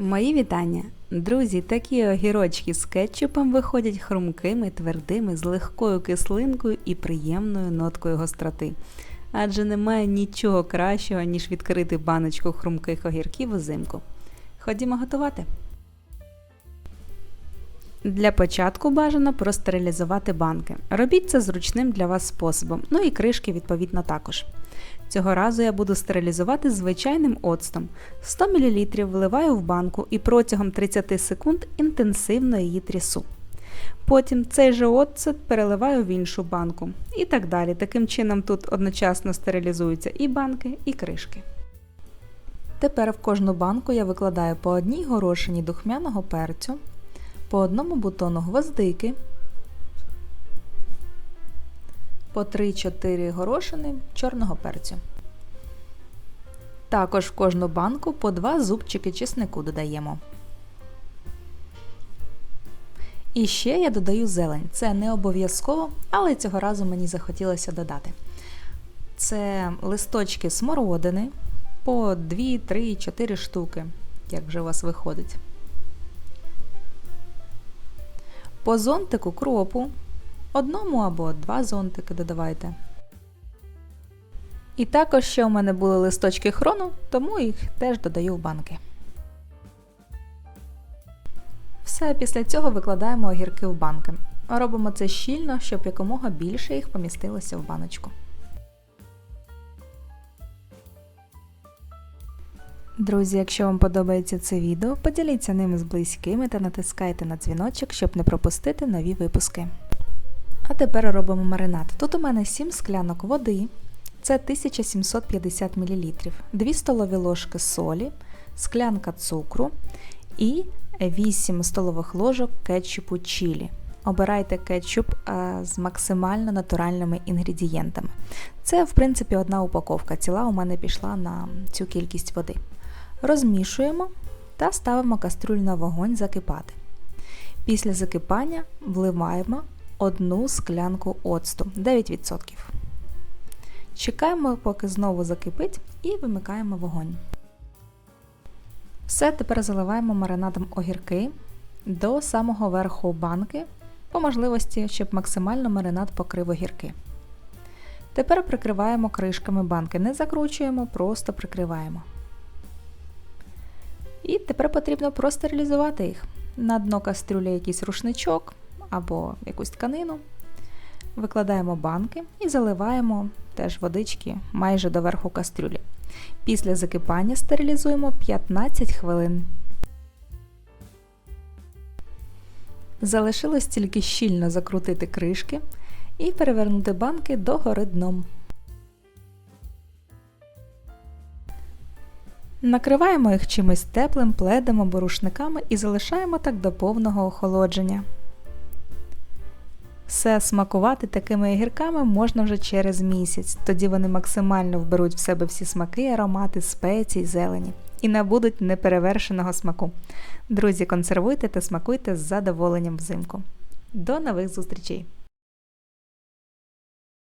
Мої вітання! Друзі, такі огірочки з кетчупом виходять хрумкими, твердими, з легкою кислинкою і приємною ноткою гостроти. Адже немає нічого кращого, ніж відкрити баночку хрумких огірків узимку. Ходімо готувати. Для початку бажано простерилізувати банки. Робіть це зручним для вас способом, ну і кришки відповідно також. Цього разу я буду стерилізувати звичайним оцтом. 100 мл вливаю в банку і протягом 30 секунд інтенсивно її трясу. Потім цей же оцет переливаю в іншу банку. І так далі. Таким чином тут одночасно стерилізуються і банки, і кришки. Тепер в кожну банку я викладаю по одній горошині духмяного перцю, по одному бутону гвоздики, по 3-4 горошини чорного перцю. Також в кожну банку по 2 зубчики чеснику додаємо. І ще я додаю зелень. Це не обов'язково, але цього разу мені захотілося додати. Це листочки смородини по 2, 3, 4 штуки, як вже у вас виходить. По зонтику кропу одному або два зонтики додавайте. І також ще у мене були листочки хрону, тому їх теж додаю в банки. Все, після цього викладаємо огірки в банки. Робимо це щільно, щоб якомога більше їх помістилося в баночку. Друзі, якщо вам подобається це відео, поділіться ним з близькими та натискайте на дзвіночок, щоб не пропустити нові випуски. А тепер робимо маринад. Тут у мене 7 склянок води, це 1750 мл, 2 столові ложки солі, склянка цукру і 8 столових ложок кетчупу чілі. Обирайте кетчуп з максимально натуральними інгредієнтами. Це, в принципі, одна упаковка. Ціла у мене пішла на цю кількість води. Розмішуємо та ставимо кастрюль на вогонь закипати. Після закипання вливаємо одну склянку оцту 9%. Чекаємо, поки знову закипить, і вимикаємо вогонь. Все, тепер заливаємо маринадом огірки до самого верху банки, по можливості, щоб максимально маринад покрив огірки. Тепер прикриваємо кришками банки, не закручуємо, просто прикриваємо. І тепер потрібно простерилізувати їх. На дно кастрюлі якийсь рушничок або якусь тканину. Викладаємо банки і заливаємо теж водички майже до верху кастрюлі. Після закипання стерилізуємо 15 хвилин. Залишилось тільки щільно закрутити кришки і перевернути банки догори дном. Накриваємо їх чимось теплим, пледом або рушниками і залишаємо так до повного охолодження. Все смакувати такими огірками можна вже через місяць, тоді вони максимально вберуть в себе всі смаки, аромати, спеції, зелені і набудуть неперевершеного смаку. Друзі, консервуйте та смакуйте з задоволенням взимку. До нових зустрічей!